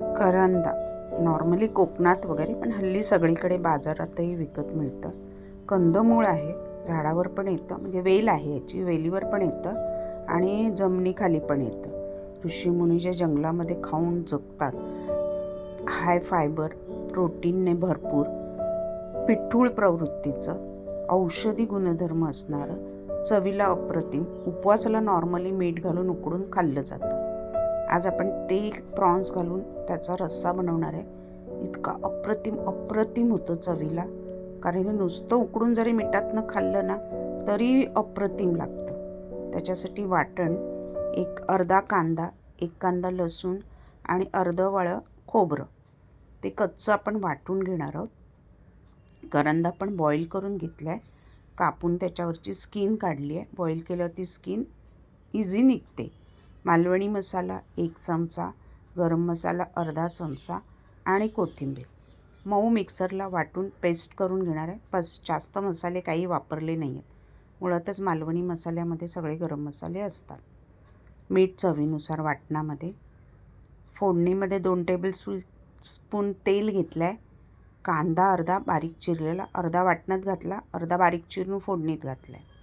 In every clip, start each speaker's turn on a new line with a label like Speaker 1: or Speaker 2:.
Speaker 1: करंदा. Normally कोकणात वगैरे पण हल्ली सगळीकडे बाजारातही विकत मिळतं. कंदमूळ आहे झाडावर पण येतं म्हणजे वेल आहे याची वेलीवर पण येतं आणि जमिनीखाली पण येतं. ऋषीमुनी जे जंगलामध्ये खाऊन जगतात हाय फायबर प्रोटीनने भरपूर पिठूळ प्रवृत्तीचं औषधी गुणधर्म असणारं चवीला अप्रतिम उपवासाला नॉर्मली मीठ घालून उकडून खाल्लं जातं. आज आपण ते प्रॉन्स घालून त्याचा रस्सा बनवणार आहे. इतका अप्रतिम अप्रतिम होतो चवीला. कारण हे नुसतं उकडून जरी मिठातनं खाल्लं ना तरी अप्रतिम लागतं. त्याच्यासाठी वाटण एक अर्धा कांदा एक कांदा लसूण आणि अर्धवळं खोबरं. ते कच्चं आपण वाटून घेणार आहोत. करंदा पण बॉईल करून घेतला आहे कापून त्याच्यावरची स्किन काढली आहे. बॉईल केल्यावर ती स्किन इझी निघते. मालवणी मसाला एक चमचा गरम मसाला अर्धा चमचा आणि कोथिंबीर. मऊ मिक्सरला वाटून पेस्ट करून घेणार आहे. बस जास्त मसाले काही वापरले नाही आहेत मुळातच मालवणी मसाल्यामध्ये सगळे गरम मसाले असतात. मीठ चवीनुसार वाटणामध्ये. फोडणीमध्ये दोन टेबल स्पून स्पून तेल घेतलं आहे कांदा अर्धा बारीक चिरलेला अर्धा वाटणात घातला अर्धा बारीक चिरून फोडणीत घातला आहे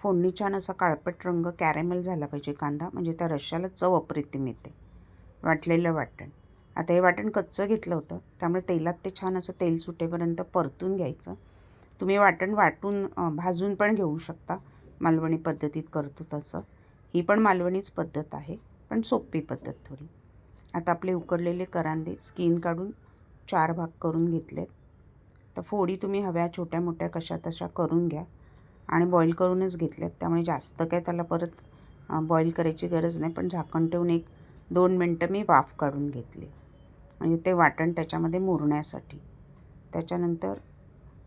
Speaker 1: फोडणी छान असा काळपट रंग कॅरेमेल झाला पाहिजे कांदा म्हणजे त्या रश्श्याला चव अप्रतिम येते वाटलेलं वाटण. आता हे वाटण कच्चं घेतलं होतं त्यामुळे तेलात ते छान असं तेल सुटेपर्यंत परतून घ्यायचं. तुम्ही वाटण वाटून भाजून पण घेऊ शकता. मालवणी पद्धतीत करतो तसं. ही पण मालवणीच पद्धत आहे पण सोपी पद्धत थोडी. आता आपले उकडलेले करांदे स्किन काढून चार भाग करून घेतलेत. तर फोडी तुम्ही हव्या छोट्या मोठ्या कशा तशा करून घ्या. आणि बॉईल करूनच घेतल्यात त्यामुळे जास्त काय त्याला परत बॉईल करायची गरज नाही. पण झाकण ठेवून एक दोन मिनटं मी वाफ काढून घेतली. म्हणजे ते वाटण त्याच्यामध्ये मुरण्यासाठी. त्याच्यानंतर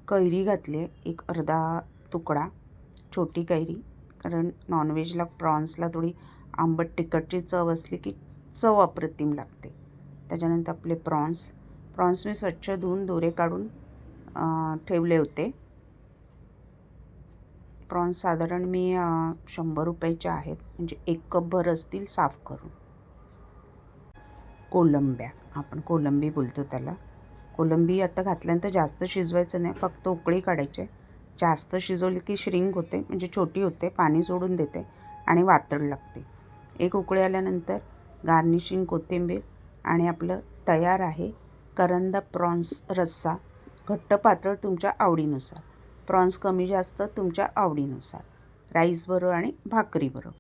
Speaker 1: कैरी घातली आहे एक अर्धा तुकडा छोटी कैरी. कारण नॉनव्हेजला प्रॉन्सला थोडी आंबट तिखटची चव असली की चव अप्रतिम लागते. त्याच्यानंतर आपले प्रॉन्स प्रॉन्स मी स्वच्छ धुवून दोरे काढून ठेवले होते. प्रॉन्स साधारण मी शंभर रुपयाच्या आहेत. म्हणजे एक कपभर असतील साफ करून. कोलंब्या. आपण कोलंबी बोलतो त्याला. कोलंबी आता घातल्यानंतर जास्त शिजवायचं नाही. फक्त उकळी काढायचे. जास्त शिजवली की श्रिंक होते. म्हणजे छोटी होते. पाणी सोडून देते आणि वातड लागते. एक उकळी आल्यानंतर गार्निशिंग कोथिंबीर आणि आपलं तयार आहे करंदा प्रॉन्स रस्सा. घट्ट पातळ तुमच्या आवडीनुसार. प्रॉन्स कमी जास्त तुमच्या आवडीनुसार. राईसबरोबर आणि भाकरीबरोबर